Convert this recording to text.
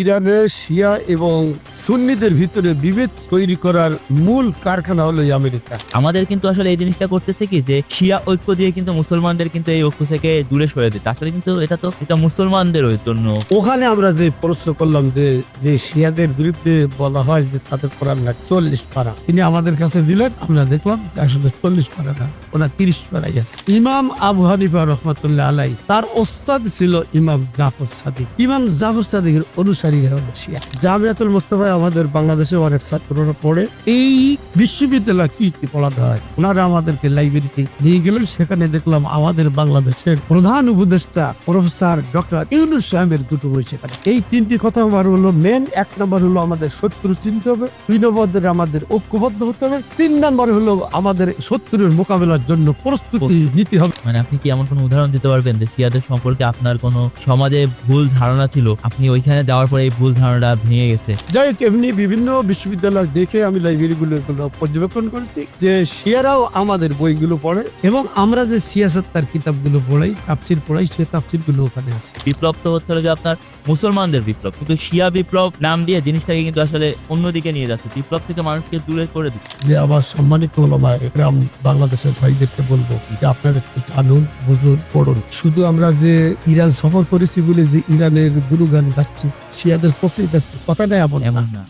ইরানের শিয়া এবং সুন্নিদের ভিতরে বিভেদ তৈরি করার মূল কারখানা হলো আমেরিকা আমাদের কিন্তু আসলে এই জিনিসটা করতেছে কি যে শিয়া ঐক্য দিয়ে কিন্তু মুসলমানদের কিন্তু এই ঐক্য থেকে দূরে সরে দিতে। আসলে কিন্তু এটা তো এটা মুসলমানদের জন্য। ওখানে আমরা যে প্রশ্ন করলাম যে যে শিয়াদের বিরুদ্ধে বলা হয় যে তাদের কোরআন না চল্লিশ পারা। তিনি আমাদের কাছে দিলেন আমরা দেখলাম যে আসলে চল্লিশ পারা না ওনার তিরিশ পারাই আছে। ইমাম আবু হানিফা রহমতুল্লাহ আলাই তার ওস্তাদ ছিল ইমাম জাফর সাদিক। ইমাম জাফর সাদিকের অনুসারীরা হলো জামিয়াতুল মোস্তফা আমাদের বাংলাদেশে অনেক ছাত্ররা পড়ে। এই বিশ্ববিদ্যালয় কি কি পড়ানো হয়? ওনারা আমাদেরকে লাইব্রেরিতে নিয়ে গেলেন। সেখানে দেখলাম আমাদের বাংলাদেশের প্রধান উপদেষ্টা প্রফেসর ডক্টর ইউনুস সাহেবের দুটো বই সেখানে। এই তিনটি কথা আমার হলো মেন এক নম্বর হলো আমাদের শত্রু চিনতে হবে দুই নম্বর আমাদের ঐক্যবদ্ধ হতে হবে তিন নম্বর হলো আমাদের শত্রুর মোকাবেলার জন্য প্রস্তুতি নিতে হবে। মানে আপনি কি এমন কোনো উদাহরণ দিতে পারবেন যে শিয়াদের সম্পর্কে আপনার কোনো সমাজে ভুল ধারণা ছিল? আপনি ওইখানে যাওয়ার পরে এই ভুল ধারণাটা ভেঙে গেছে। যাই হোক এমনি বিভিন্ন বিশ্ববিদ্যালয় দেখে আমি লাইব্রেরিগুলো এগুলো পর্যবেক্ষণ করেছি। যে শিয়ারাও আমাদের বইগুলো পড়ে এবং আমরা যে সিয়াসত তার কিতাবগুলো পড়াই তাফসির পড়াই সে তাফসিরগুলো ওখানে আছে। বিপ্লব তো হচ্ছে যে আপনার মুসলমানদের বিপ্লব। কিন্তু শিয়া বিপ্লব নাম দিয়ে জিনিসটাকে কিন্তু আসলে অন্যদিকে নিয়ে যাচ্ছে। বিপ্লব থেকে মানুষকে দূরে করে দিচ্ছে। যে আমার সম্মানিত ওলামা একরাম বাংলাদেশের ভাইদেরকে বলব যে আপনারা একটু জানুন বুঝুন পড়ুন। শুধু আমরা যে ইরান সফর করেছি বলে যে ইরানের গুরুগান গাচ্ছি শিয়াদের পক্ষে গেছে কথাটা এমন এমন না।